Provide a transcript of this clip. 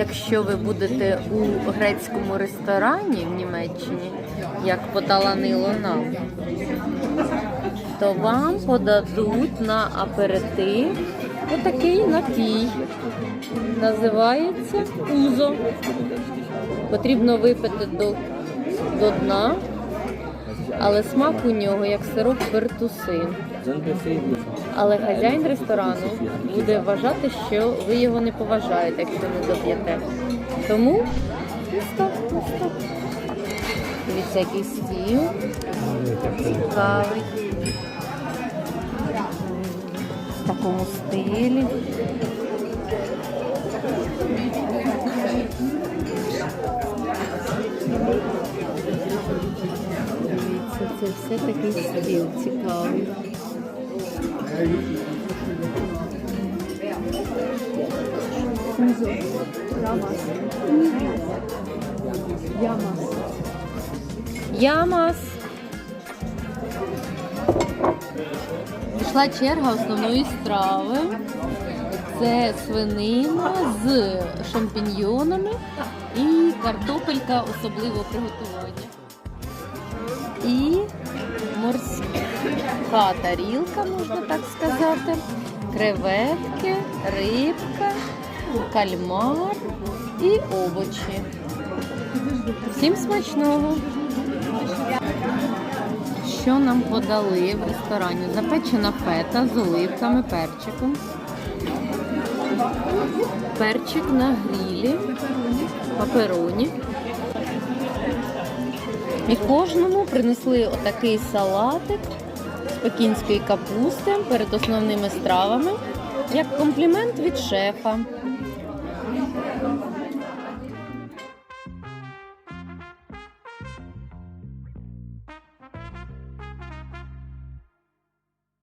якщо ви будете у грецькому ресторані в Німеччині, як поталанило нам, то вам подадуть на аперитив отакий напій. Називається узо. Потрібно випити до, до дна, але смак у нього як сироп пертуси. Але хазяїн ресторану буде вважати, що ви його не поважаєте, якщо не доп'єте. Тому так. Дивіться, який стіл. Цікавий. В такому стилі. Дивіться, це все такий стіл цікавий. Ямас. Пішла черга основної страви. Це свинина з шампіньйонами і картопелька особливого приготування. І морська тарілка, можна так сказати. Креветки, рибка, кальмар і овочі. Всім смачного! Що нам подали в ресторані? Запечена фета з оливками, перчиком. Перчик на грілі, папероні. І кожному принесли отакий салатик пекінської капусти перед основними стравами як комплімент від шефа.